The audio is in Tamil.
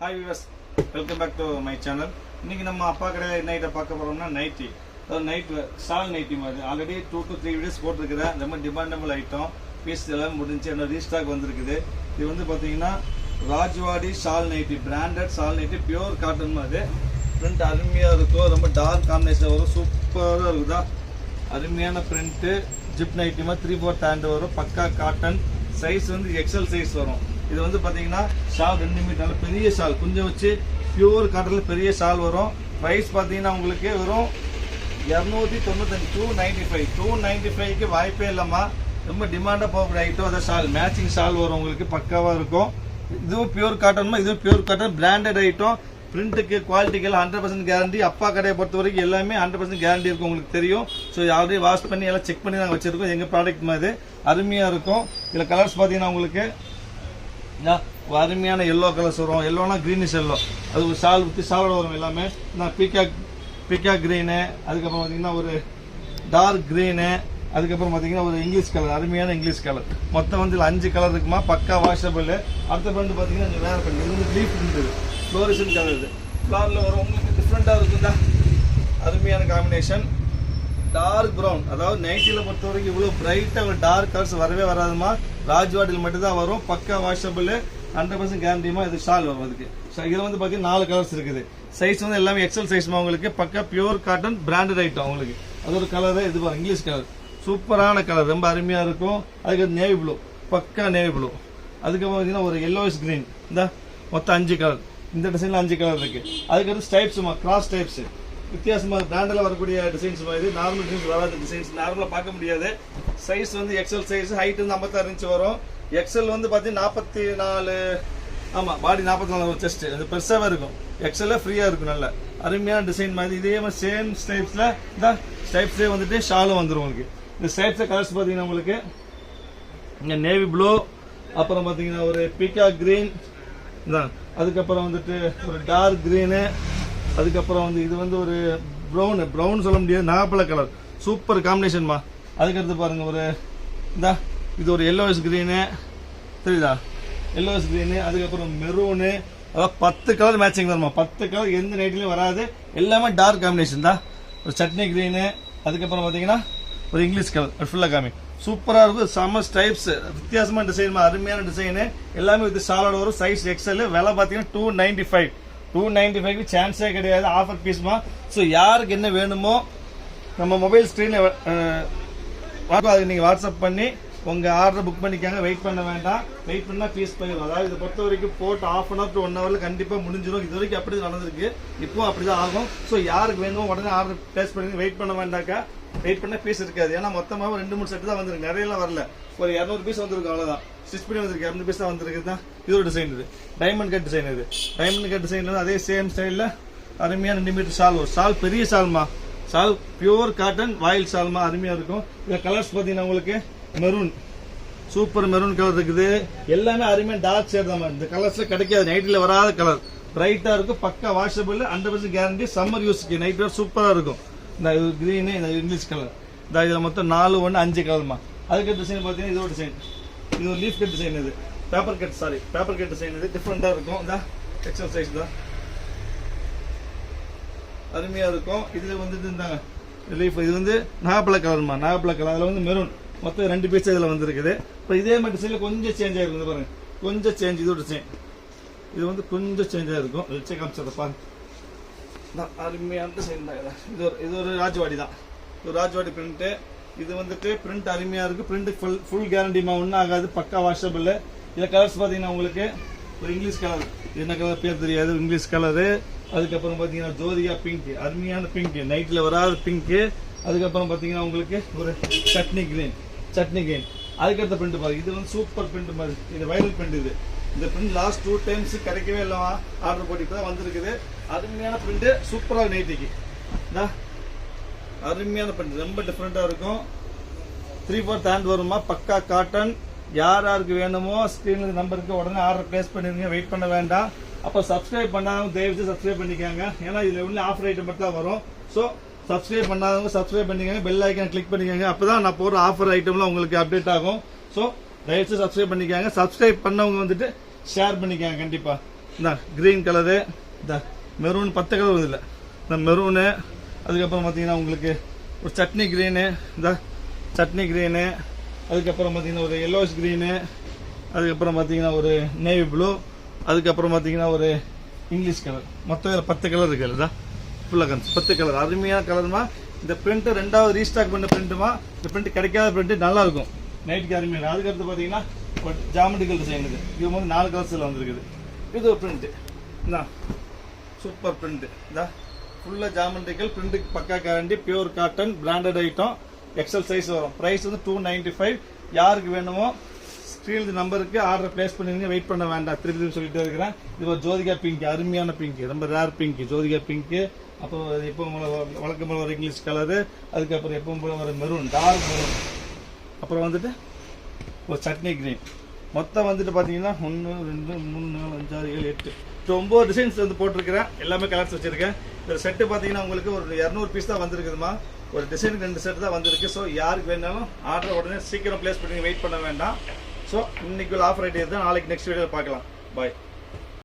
Hi viewers welcome back to my channel இன்னைக்கு நம்ம அப்பா கடையில் என்ன பார்க்க போகிறோம்னா நைட்டி அதாவது நைட் ஷால் நைட்டி மாதிரி already two to three videos போட்டிருக்கிறேன் ரொம்ப டிமாண்டபிள் ஐட்டம் பீஸ் எல்லாம் முடிஞ்சு என்ன ரீஸ்டாக் வந்திருக்குது. இது வந்து பார்த்தீங்கன்னா Rajwadi shawl nightie branded shawl nightie pure cotton மாதிரி பிரிண்ட் அருமையாக இருக்கும் ரொம்ப டார்க் காம்பினேஷன் வரும். சூப்பராக இருக்குதா? அருமையான பிரிண்ட்டு ஜிப் நைட்டி மாதிரி த்ரீ ஃபோர் ஹேண்ட் வரும். பக்கா காட்டன் சைஸ் வந்து எக்ஸல் சைஸ் வரும். இது வந்து பார்த்தீங்கன்னா ஷால் ரெண்டு மீட்டர் நல்ல பெரிய ஷால் கொஞ்சம் வச்சு பியூர் காட்டனில் பெரிய ஷால் வரும். ப்ரைஸ் பார்த்தீங்கன்னா உங்களுக்கு வெறும் இரநூத்தி தொண்ணூத்தஞ்சு two ninety five two ninety ஃபைவ்க்கு வாய்ப்பே இல்லைம்மா. ரொம்ப டிமாண்டாக போகக்கூடிய ஐட்டம் அதான் ஷால். மேட்சிங் ஷால் வரும் உங்களுக்கு பக்காவாக இருக்கும். இதுவும் பியூர் காட்டன்மா இதுவும் பியூர் காட்டன் பிராண்டட் ஐட்டம் பிரிண்ட்டுக்கு குவாலிட்டிக்கு எல்லாம் ஹண்ட்ரட் பர்சன்ட் கேரண்டி அப்பா கடையை பொறுத்த வரைக்கும் எல்லாமே ஹண்ட்ரட் பர்சன்ட் கேரண்டி இருக்கும் உங்களுக்கு தெரியும். ஸோ ஆல்ரெடி வாஷ் பண்ணி எல்லாம் செக் பண்ணி நாங்கள் வச்சுருக்கோம். எங்கள் ப்ராடக்ட் மாதிரி அருமையாக இருக்கும். இதில் கலர்ஸ் பார்த்தீங்கன்னா உங்களுக்கு ஒரு அருமையான எல்லோ கலர்ஸ் வரும் எல்லோனா க்ரீனிஷ் எல்லோ அது ஒரு சால் ஊற்றி ஷாலோட வரும் எல்லாமே. நான் பீக்காக் பீக்காக் க்ரீனு அதுக்கப்புறம் பார்த்தீங்கன்னா ஒரு டார்க் க்ரீனு அதுக்கப்புறம் பார்த்தீங்கன்னா ஒரு இங்கிலீஷ் கலர் அருமையான இங்கிலீஷ் கலர் மொத்தம் வந்து அஞ்சு கலர் இருக்குமா? பக்கா வாஷபிள் அடுத்த பிரிண்ட் பார்த்தீங்கன்னா இது வேறு பிரிண்ட் இது வந்து லீஃப் பிரிண்ட் இது. ஃப்ளோரிசன் கலர் இது. ஃப்ளாரில் வரும். உங்களுக்கு டிஃப்ரெண்ட்டாக இருக்குதா அருமையான காம்பினேஷன் டார்க் ப்ரௌன் அதாவது நைட்டியில் பொறுத்த வரைக்கும் இவ்வளோ பிரைட்டாக ஒரு டார்க் கலர்ஸ் வரவே வராதுமா? ராஜ்வாடியில் மட்டும்தான் வரும். பக்கா வாஷபிள் ஹண்ட்ரட் பர்சன்ட் கேரண்டியுமா இது ஷால் வரும் அதுக்கு. ஸோ இதில் வந்து பார்த்தீங்கன்னா நாலு கலர்ஸ் இருக்குது. சைஸ் வந்து எல்லாமே எக்ஸல் சைஸ்மா உங்களுக்கு. பக்கா பியூர் காட்டன் பிராண்டட் ஐட்டம் உங்களுக்கு. அது ஒரு கலர் இது பாருங்க இங்கிலீஷ் கலர் சூப்பரான கலர் ரொம்ப அருமையாக இருக்கும். அதுக்கு நேவி ப்ளூ பக்கா நேவி ப்ளூ அதுக்கப்புறம் பார்த்தீங்கன்னா ஒரு எல்லோயிஷ் கிரீன் இந்த மொத்தம் அஞ்சு கலர் இந்த டிசைனில் அஞ்சு கலர் இருக்கு. அதுக்கடுத்து ஸ்டைப்ஸுமா கிராஸ் ஸ்டைப்ஸு வித்தியாசமாக பிராண்டில் வரக்கூடிய டிசைன்ஸ் மாதிரி நார்மல் டிசைன்ஸ் வராத டிசைன்ஸ் நார்மலாக பார்க்க முடியாது. சைஸ் வந்து எக்ஸல் சைஸ் ஹைட் வந்து ஐம்பத்தாறு இன்ச் வரும். எக்ஸல் வந்து பார்த்தீங்கன்னா நாற்பத்தி நாலு ஆமாம் பாடி நாற்பத்தி நாலு செஸ்ட் அது பெருசாகவே இருக்கும். எக்ஸல்ல ஃப்ரீயாக இருக்கும் நல்ல. அருமையான டிசைன் மாதிரி. இதே மாதிரி சேம் ஸ்டைப்ஸில் இந்த ஸ்டைப்ஸே வந்துட்டு ஷாலும் வந்துடும் உங்களுக்கு. இந்த ஸ்டைப்ஸில் கலர்ஸ் பார்த்தீங்கன்னா உங்களுக்கு இங்கே நேவி ப்ளூ அப்புறம் பார்த்தீங்கன்னா ஒரு பீக்கா கிரீன் தான் அதுக்கப்புறம் வந்துட்டு ஒரு டார்க் க்ரீனு அதுக்கப்புறம் வந்து இது வந்து ஒரு ப்ரௌனு ப்ரௌன் சொல்ல முடியாது நாகப்பழ கலர் சூப்பர் காம்பினேஷன்மா அதுக்கடுத்து பாருங்க ஒரு இந்தா இது ஒரு எல்லோஸ் க்ரீனு தெரியுதா? எல்லோஸ் க்ரீனு அதுக்கப்புறம் மெரூனு அதாவது பத்து கலர் மேட்சிங் வருமா? பத்து கலர் எந்த நைட்லையும் வராது. எல்லாமே டார்க் காம்பினேஷன் தான். ஒரு சட்னி க்ரீனு அதுக்கப்புறம் பார்த்தீங்கன்னா ஒரு இங்கிலீஷ் கலர் ஃபுல்லாக காமி. சூப்பராக இருக்கும் செம்ம ஸ்டைப்ஸ் வித்தியாசமான டிசைன் அருமையான டிசைனு எல்லாமே வித் சாலோட வரும் சைஸ் எக்ஸல் விலை பார்த்தீங்கன்னா two ninety five two ninety five சான்ஸே கிடையாது ஆஃபர் பீஸ்மா ஸோ யாருக்கு என்ன வேணுமோ நம்ம மொபைல் ஸ்க்ரீனில் அதுக்கு நீங்கள் வாட்ஸ்அப் பண்ணி உங்கள் ஆர்டர் புக் பண்ணிக்காங்க. வெயிட் பண்ண வேண்டாம். வெயிட் பண்ணால் ஃபீஸ் பண்ணிடும் அதாவது இதை பொறுத்த வரைக்கும் போட்டு half an hour to one ஹவரில் கண்டிப்பாக முடிஞ்சிடும் இது வரைக்கும் அப்படி தான் நடந்திருக்கு. இப்போ அப்படி தான் ஆகும். ஸோ யாருக்கு வேணுமோ உடனே ஆர்டர் பிளேஸ் பண்ணி வெயிட் பண்ண வேண்டாக்கா வெயிட் பண்ண பீஸ் இருக்காது. ஏன்னா மொத்தமாக ரெண்டு மூணு செட்டு தான் வந்திருக்கு. நிறையலாம் வரல. ஒரு இரநூறு பீஸ் வந்திருக்கு அவ்வளோதான் ஸ்டிச் பண்ணி வந்திருக்கு. இரநூறு பீஸ் தான் வந்திருக்கு. தான் இது ஒரு டிசைன் இது. டைமண்ட் கட் டிசைன் இது. டைமண்ட் கட் டிசைன்ல அதே சேம் ஸ்டைலில் அருமையான ரெண்டு மீட்டர் ஷால் ஒரு ஷால் பெரிய ஷால்மா ஷால் பியூர் காட்டன் வாயில் ஷால்மா அருமையாக இருக்கும். இந்த கலர்ஸ் பார்த்தீங்கன்னா உங்களுக்கு மெரூன் சூப்பர் மெரூன் கலர் இருக்குது. எல்லாமே அருமையாக டார்க் ஷேட் தான் இந்த கலர்ஸில் கிடைக்காது. நைட்டில் வராத கலர் பிரைட்டாக இருக்கும். பக்கா washable hundred percent guarantee summer யூஸ்க்கு நைட் வேர் சூப்பராக இருக்கும். இந்த இது கிரீனு இந்த இங்கிலீஷ் கலர் இந்த இதில் மொத்தம் நாலு ஒன்று அஞ்சு கலர்மா அதுக்கு டிசைன் பார்த்தீங்கன்னா இது ஒரு டிசைன் இது ஒரு லீஃப் கட் டிசைன் இது. Paper cut sorry paper cut design இது. டிஃப்ரெண்ட்டாக இருக்கும். இந்த எக்ஸல் சைஸ் தான் அருமையாக இருக்கும். இதில் வந்துட்டு இந்த லீஃப் இது வந்து நாகப்பழ கலர்மா நாகப்பழ கலர் அதில் வந்து மெரூன் மொத்தம் ரெண்டு பீஸ் இதில் வந்துருக்குது. இப்போ இதே மாதிரி டிசைனில் கொஞ்சம் சேஞ்ச் ஆகிருக்கும் பாருங்கள் கொஞ்சம் சேஞ்ச் இது ஒரு டிசைன் இது வந்து கொஞ்சம் சேஞ்சாக இருக்கும். வச்சு காமிச்சதை பாருங்கள் தான் அருமையான டிசைன் தான் இது. இது ஒரு இது ஒரு ராஜ்வாடி தான். இது ஒரு ராஜ்வாடி பிரிண்ட்டு இது வந்துட்டு பிரிண்ட் அருமையாக இருக்குது பிரிண்ட் ஃபுல் ஃபுல் கேரண்டிமா ஒன்றும் ஆகாது. பக்கா வாஷபிள் இதில் கலர்ஸ் பார்த்தீங்கன்னா உங்களுக்கு ஒரு இங்கிலீஷ் கலர் என்ன கலர் பேர் தெரியாது. இங்கிலீஷ் கலரு அதுக்கப்புறம் பார்த்தீங்கன்னா ஜோதியா பிங்க் அருமையான பிங்க் நைட்டில் வராத பிங்க்கு அதுக்கப்புறம் பார்த்தீங்கன்னா உங்களுக்கு ஒரு சட்னி கிரீன் சட்னி கிரீன் அதுக்கடுத்த பிரிண்ட் பாருங்க. இது வந்து சூப்பர் பிரிண்ட் மாதிரி. இது வைரல் பிரிண்ட் இது. இந்த பிரிண்ட் லாஸ்ட் டூ டைம்ஸ் கிடைக்கவே இல்லைவா ஆர்டர் போட்டு இப்போ தான் வந்திருக்குது. அருமையான பிரிண்ட் சூப்பராக நைட்டிக்கு அருமையான பிரிண்ட் ரொம்ப டிஃப்ரெண்ட்டாக இருக்கும். த்ரீ ஃபோர்த் ஹேண்ட் வருமா? பக்கா காட்டன் யார் யாருக்கு வேணுமோ ஸ்க்ரீனில் நம்பருக்கு உடனே ஆர்டர் ப்ளேஸ் பண்ணிடுங்க. வெயிட் பண்ண வேண்டாம். அப்போ சப்ஸ்கிரைப் பண்ணாதவங்க தயவுச்சு சப்ஸ்கிரைப் பண்ணிக்காங்க. ஏன்னா இதில் ஒன்றும் ஆஃபர் ஐட்டம் மட்டும் தான் வரும். ஸோ சப்ஸ்கிரைப் பண்ணாதவங்க சப்ஸ்கிரைப் பண்ணிக்கோங்க. பெல் ஐக்கன் கிளிக் பண்ணிக்கோங்க. அப்போ தான் நான் போகிற ஆஃபர் ஐட்டம்லாம் உங்களுக்கு அப்டேட் ஆகும். ஸோ தயவுச்சு சப்ஸ்கிரைப் பண்ணிக்காங்க. சப்ஸ்கிரைப் பண்ணவங்க வந்துட்டு ஷேர் பண்ணிக்கோங்க கண்டிப்பாக இந்த க்ரீன் கலரு இந்த. மெரூன் பத்து கலர் இல்லை இந்த மெரூனு அதுக்கப்புறம் பார்த்தீங்கன்னா உங்களுக்கு ஒரு சட்னி க்ரீனு இந்த சட்னி க்ரீனு அதுக்கப்புறம் பார்த்தீங்கன்னா ஒரு எல்லோஸ் க்ரீனு அதுக்கப்புறம் பார்த்தீங்கன்னா ஒரு நேவி ப்ளூ அதுக்கப்புறம் பார்த்தீங்கன்னா ஒரு இங்கிலீஷ் கலர் மொத்தம் இதுல பத்து கலர் இருக்கு இல்லைதா ஃபுல்லாக கன்ஸ் பத்து கலர் அருமையான கலருமா இந்த பிரிண்ட் ரெண்டாவது ரீஸ்டாக் பண்ண பிரிண்ட்டுமா இந்த பிரிண்ட் கிடைக்காத பிரிண்ட் நல்லா இருக்கும். நைட்டுக்கு அருமையான அதுக்கடுத்து பார்த்தீங்கன்னா பட் ஜாமெட்ரிக்கல் டிசைன் இது. இது வந்து நாலு கலர்ஸில் வந்திருக்குது. இது ஒரு பிரிண்ட்டு என்ன சூப்பர் பிரிண்ட்டு இதா ஃபுல்லாக ஜாமெட்ரிக்கல் பிரிண்ட்டுக்கு பக்கா guarantee pure cotton branded item XL size வரும். ப்ரைஸ் வந்து டூ நைன்டி ஃபைவ் யாருக்கு வேணுமோ ஸ்க்ரீன் நம்பருக்கு ஆர்டர் பிளேஸ் பண்ணிருங்க. வெயிட் பண்ண வேண்டாம். திருப்பி திருப்பி சொல்லிட்டே இருக்கிறேன். இது ஒரு ஜோதிகா பிங்க் அருமையான பிங்க் ரொம்ப ரேர் பிங்க் ஜோதிகா பிங்க்கு அப்போ எப்பவும் போல வழக்கம் போல ஒரு இங்கிலீஷ் கலரு அதுக்கப்புறம் எப்பவும் போல ஒரு மெரூன் டார்க் மெரூன் அப்புறம் வந்துட்டு ஒரு சட்னி கிரீன் மொத்தம் வந்துட்டு பார்த்தீங்கன்னா ஒன்று ரெண்டு மூணு நாலு அஞ்சாறு ஏழு எட்டு. ஸோ ஒம்பது டிசைன்ஸ் வந்து போட்டிருக்கிறேன். எல்லாமே கலர்ஸ் வச்சுருக்கேன். இந்த செட்டு பார்த்தீங்கன்னா உங்களுக்கு ஒரு இரநூறு பீஸ் தான் வந்திருக்குதுமா. ஒரு டிசைனுக்கு ரெண்டு செட் தான் வந்திருக்கு. ஸோ யாருக்கு வேணாலும் ஆர்டர் உடனே சீக்கிரம் ப்ளேஸ் பண்ணி வெயிட் பண்ண வேண்டாம். ஸோ இன்றைக்கி ஆஃபர் ஐடியா தான். நாளைக்கு நெக்ஸ்ட் வீடியோவில் பார்க்கலாம். பாய்